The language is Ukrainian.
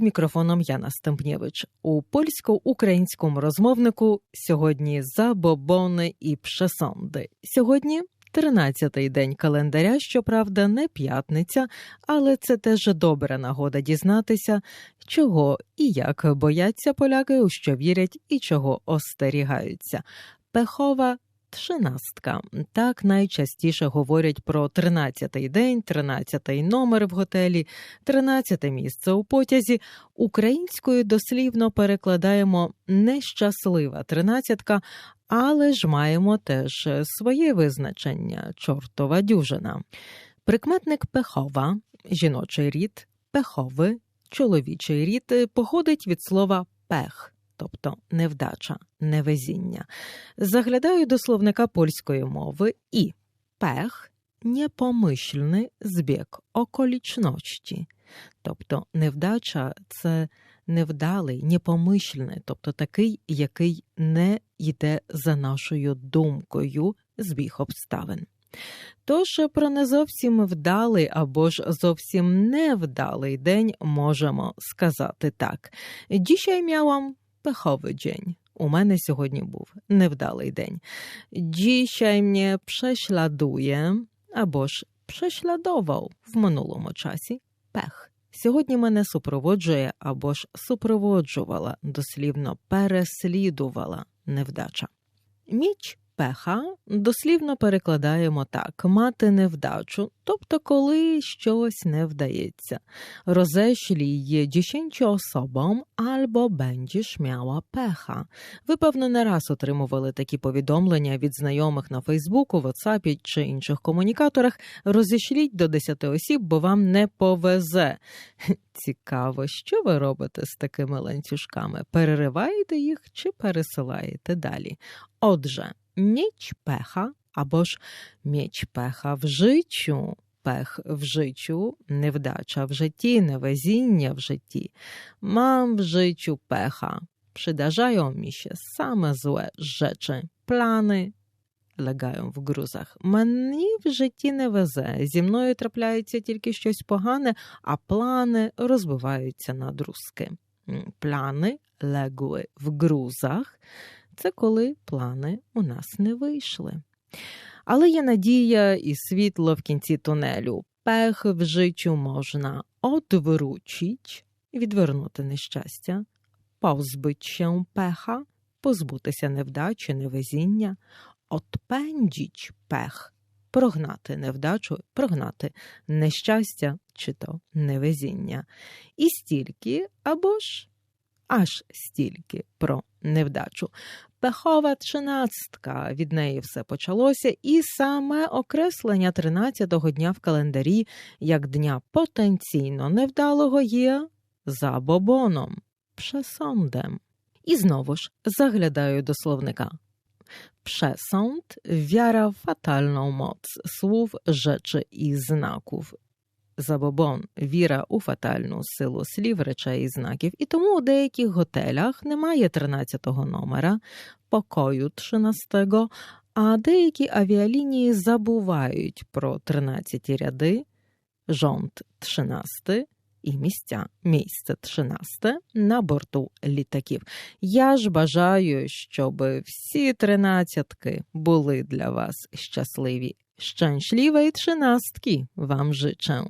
мікрофоном Яна Стемпнєвич. У польсько-українському розмовнику сьогодні забобони і пшесонди. Сьогодні 13-й день календаря, щоправда, не п'ятниця, але це теж добра нагода дізнатися, чого і як бояться поляки, у що вірять і чого остерігаються. Пехова Тринадцятка. Так найчастіше говорять про тринадцятий день, тринадцятий номер в готелі, тринадцяте місце у потязі. Українською дослівно перекладаємо нещаслива тринадцятка, але ж маємо теж своє визначення чортова дюжина. Прикметник пехова, жіночий рід, пехови, чоловічий рід походить від слова пех тобто невдача, невезіння. Заглядаю до словника польської мови і пех непомишльний збіг околічності. Тобто невдача це невдалий, непомишлений, тобто такий, який не йде за нашою думкою збіг обставин. Тож про не зовсім вдалий або ж зовсім невдалий день можемо сказати так. Dzisiaj miałam пеховий день. У мене сьогодні був невдалий день. Dzisiaj mnie prześladuje або ж prześladował в минулому часі пех. Сьогодні мене супроводжує або ж супроводжувала, дослівно переслідувала невдача. Міч Пеха дослівно перекладаємо так: мати невдачу, тобто коли щось не вдається. Розешлі dziesięciu osobom або będziesz miała пеха. Ви, певно, не раз отримували такі повідомлення від знайомих на Фейсбуку, Ватсапі чи інших комунікаторах. Розішліть до 10 осіб, бо вам не повезе. Цікаво, що ви робите з такими ланцюжками? Перериваєте їх чи пересилаєте далі? Отже. Mieć pecha або ж mieć pecha в життю. Пех в життю, невдача в житті, невезіння в житті. Mam w życiu pecha. Przydarzają mi się same złe rzeczy, plany legają в грузах. Мені в житті не везе. Зі мною трапляється тільки щось погане, а плани розбиваються на друзки. Плани легли в грузах це коли плани у нас не вийшли. Але є надія і світло в кінці тунелю. Пех в життю можна одвручить, відвернути нещастя, повзбить пеха, позбутися невдачі, невезіння, отпендіч пех, прогнати невдачу, прогнати нещастя чи то невезіння. І стільки або ж аж стільки про невдачу. Пехова тринадцятка від неї все почалося, і саме окреслення тринадцятого дня в календарі як дня потенційно невдалого є забобоном, пшесондем. І знову ж заглядаю до словника. Wiara w fatalną moc słów, rzeczy i znaków, забобон, віра у фатальну силу слів, речей і знаків, і тому у деяких готелях немає 13-го номера, покою 13-го, а деякі авіалінії забувають про 13 ряди, жонт 13 і місця, місце 13 на борту літаків. Я ж бажаю, щоб всі тринадцятки були для вас щасливі Szczęśliwej trzynastki Wam życzę.